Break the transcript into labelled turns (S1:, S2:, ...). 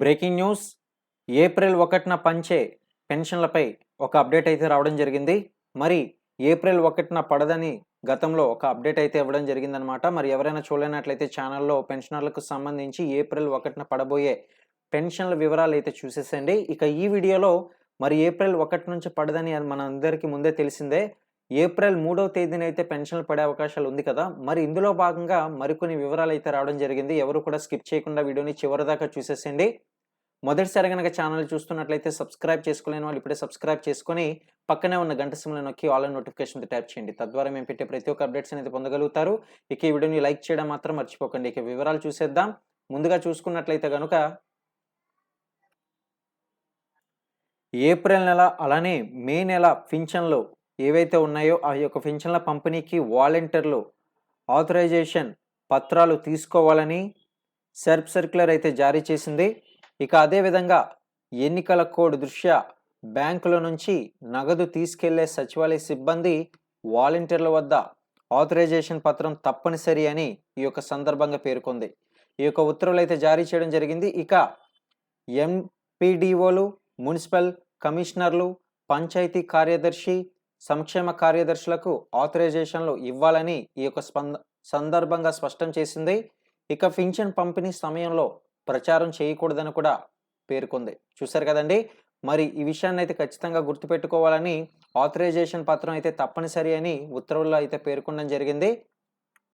S1: Breaking news. April ఒకటిన పంచే పెన్షన్లపై ఒక అప్డేట్ అయితే రావడం జరిగింది. మరి ఏప్రిల్ ఒకటిన పడదని గతంలో ఒక అప్డేట్ అయితే ఇవ్వడం జరిగిందనమాట మరి ఎవరైనా చూడలేనట్లయితే ఛానల్లో పెన్షనర్లకు సంబంధించి ఏప్రిల్ ఒకటిన పడబోయే పెన్షన్ల వివరాలు అయితే చూసేసండి ఇక ఈ వీడియోలో మరి ఏప్రిల్ ఒకటి నుంచి పడదని అది మన అందరికీ ముందే తెలిసిందే. ఏప్రిల్ మూడవ తేదీన అయితే పెన్షన్లు పడే అవకాశాలు ఉంది కదా. మరి ఇందులో భాగంగా మరికొన్ని వివరాలు అయితే రావడం జరిగింది. ఎవరు కూడా స్కిప్ చేయకుండా వీడియోని చివరిదాకా చూసేసేయండి. మొదటిసారి కనుక ఛానల్ చూస్తున్నట్లయితే సబ్స్క్రైబ్ చేసుకోలేని వాళ్ళు ఇప్పుడే సబ్స్క్రైబ్ చేసుకొని పక్కనే ఉన్న గంట సిమ్లో నొక్కి ఆల్ నోటిఫికేషన్ ట్యాప్ చేయండి. తద్వారా మేము పెట్టే ప్రతి ఒక్క అప్డేట్స్ అనేది పొందగలుగుతారు. ఇక ఈ వీడియోని లైక్ చేయడం మాత్రం మర్చిపోకండి. ఇక వివరాలు చూసేద్దాం. ముందుగా చూసుకున్నట్లయితే కనుక ఏప్రిల్ నెల అలానే మే నెల పింఛన్లు ఏవైతే ఉన్నాయో ఆ యొక్క పెన్షన్ల పంపిణీకి వాలంటీర్లు ఆథరైజేషన్ పత్రాలు తీసుకోవాలని సెర్ప్ సర్క్యులర్ అయితే జారీ చేసింది. ఇక అదేవిధంగా ఎన్నికల కోడ్ దృష్ట్యా బ్యాంకుల నుంచి నగదు తీసుకెళ్ళే సచివాలయ సిబ్బంది వాలంటీర్ల వద్ద ఆథరైజేషన్ పత్రం తప్పనిసరి అని ఈ యొక్క సందర్భంగా పేర్కొంది. ఈ యొక్క ఉత్తర్వులు అయితే జారీ చేయడం జరిగింది. ఇక ఎంపీడీఓలు మున్సిపల్ కమిషనర్లు పంచాయతీ కార్యదర్శి సంక్షేమ కార్యదర్శులకు ఆథరైజేషన్లు ఇవ్వాలని ఈ యొక్క స్పంద సందర్భంగా స్పష్టం చేసింది. ఇక పింఛన్ పంపిణీ సమయంలో ప్రచారం చేయకూడదని కూడా పేర్కొంది. చూశారు కదండి? మరి ఈ విషయాన్ని అయితే ఖచ్చితంగా గుర్తుపెట్టుకోవాలని ఆథరైజేషన్ పత్రం అయితే తప్పనిసరి అని ఉత్తర్వుల్లో అయితే పేర్కొనడం జరిగింది.